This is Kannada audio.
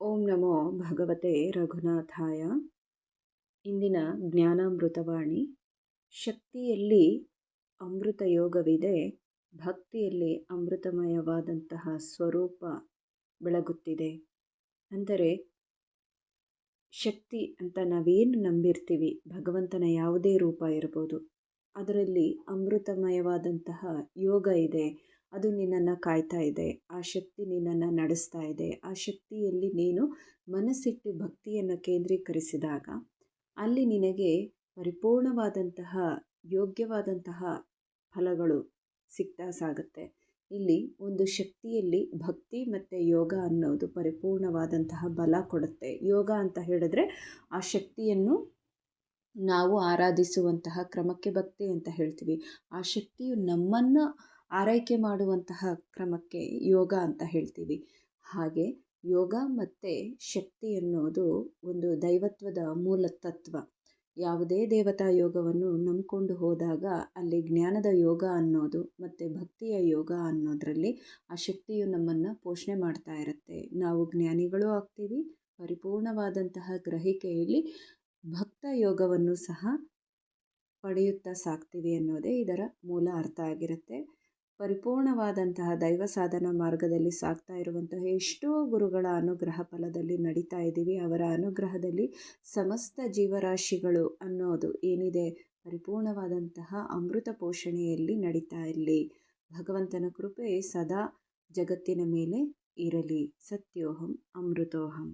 ಓಂ ನಮೋ ಭಗವತೆ ರಘುನಾಥಾಯ. ಇಂದಿನ ಜ್ಞಾನಾಮೃತವಾಣಿ. ಶಕ್ತಿಯಲ್ಲಿ ಅಮೃತ ಯೋಗವಿದೆ ಭಕ್ತಿಯಲ್ಲಿ ಅಮೃತಮಯವಾದಂತಹ ಸ್ವರೂಪ ಬೆಳಗುತ್ತಿದೆ. ಅಂದರೆ ಶಕ್ತಿ ಅಂತ ನಾವೇನು ನಂಬಿರ್ತೀವಿ? ಭಗವಂತನ ಯಾವುದೇ ರೂಪ ಇರ್ಬೋದು. ಅದರಲ್ಲಿ ಅಮೃತಮಯವಾದಂತಹ ಯೋಗ ಇದೆ. ಅದು ನಿನ್ನನ್ನು ಕಾಯ್ತಾ ಇದೆ. ಆ ಶಕ್ತಿ ನಿನ್ನನ್ನು ನಡೆಸ್ತಾ ಇದೆ. ಆ ಶಕ್ತಿಯಲ್ಲಿ ನೀನು ಮನಸ್ಸಿಟ್ಟು ಭಕ್ತಿಯನ್ನು ಕೇಂದ್ರೀಕರಿಸಿದಾಗ ಅಲ್ಲಿ ನಿನಗೆ ಪರಿಪೂರ್ಣವಾದಂತಹ, ಯೋಗ್ಯವಾದಂತಹ ಫಲಗಳು ಸಿಗ್ತಾ ಸಾಗುತ್ತೆ. ಇಲ್ಲಿ ಒಂದು ಶಕ್ತಿಯಲ್ಲಿ ಭಕ್ತಿ ಮತ್ತು ಯೋಗ ಅನ್ನೋದು ಪರಿಪೂರ್ಣವಾದಂತಹ ಬಲ ಕೊಡುತ್ತೆ. ಯೋಗ ಅಂತ ಹೇಳಿದ್ರೆ ಆ ಶಕ್ತಿಯನ್ನು ನಾವು ಆರಾಧಿಸುವಂತಹ ಕ್ರಮಕ್ಕೆ ಭಕ್ತಿ ಅಂತ ಹೇಳ್ತೀವಿ. ಆ ಶಕ್ತಿಯು ನಮ್ಮನ್ನು ಆರೈಕೆ ಮಾಡುವಂತಹ ಕ್ರಮಕ್ಕೆ ಯೋಗ ಅಂತ ಹೇಳ್ತೀವಿ. ಹಾಗೆ ಯೋಗ ಮತ್ತು ಶಕ್ತಿ ಎನ್ನುವುದು ಒಂದು ದೈವತ್ವದ ಮೂಲ ತತ್ವ. ಯಾವುದೇ ದೇವತಾ ಯೋಗವನ್ನು ನಂಬಿಕೊಂಡು ಹೋದಾಗ ಅಲ್ಲಿ ಜ್ಞಾನದ ಯೋಗ ಅನ್ನೋದು ಮತ್ತು ಭಕ್ತಿಯ ಯೋಗ ಅನ್ನೋದರಲ್ಲಿ ಆ ಶಕ್ತಿಯು ನಮ್ಮನ್ನು ಪೋಷಣೆ ಮಾಡ್ತಾ ಇರುತ್ತೆ. ನಾವು ಜ್ಞಾನಿಗಳು ಆಗ್ತೀವಿ, ಪರಿಪೂರ್ಣವಾದಂತಹ ಗ್ರಹಿಕೆಯಲ್ಲಿ ಭಕ್ತ ಯೋಗವನ್ನು ಸಹ ಪಡೆಯುತ್ತಾ ಸಾಕ್ತೀವಿ ಅನ್ನೋದೇ ಇದರ ಮೂಲ ಅರ್ಥ ಆಗಿರುತ್ತೆ. ಪರಿಪೂರ್ಣವಾದಂತಹ ದೈವ ಸಾಧನ ಮಾರ್ಗದಲ್ಲಿ ಸಾಗ್ತಾ ಇರುವಂತಹ ಎಷ್ಟೋ ಗುರುಗಳ ಅನುಗ್ರಹ ಫಲದಲ್ಲಿ ನಡೀತಾ ಇದ್ದೀವಿ. ಅವರ ಅನುಗ್ರಹದಲ್ಲಿ ಸಮಸ್ತ ಜೀವರಾಶಿಗಳು ಅನ್ನೋದು ಏನಿದೆ? ಪರಿಪೂರ್ಣವಾದಂತಹ ಅಮೃತ ಪೋಷಣೆಯಲ್ಲಿ ನಡೀತಾ ಇರಲಿ. ಭಗವಂತನ ಕೃಪೆ ಸದಾ ಜಗತ್ತಿನ ಮೇಲೆ ಇರಲಿ. ಸತ್ಯೋಹಂ ಅಮೃತೋಹಂ.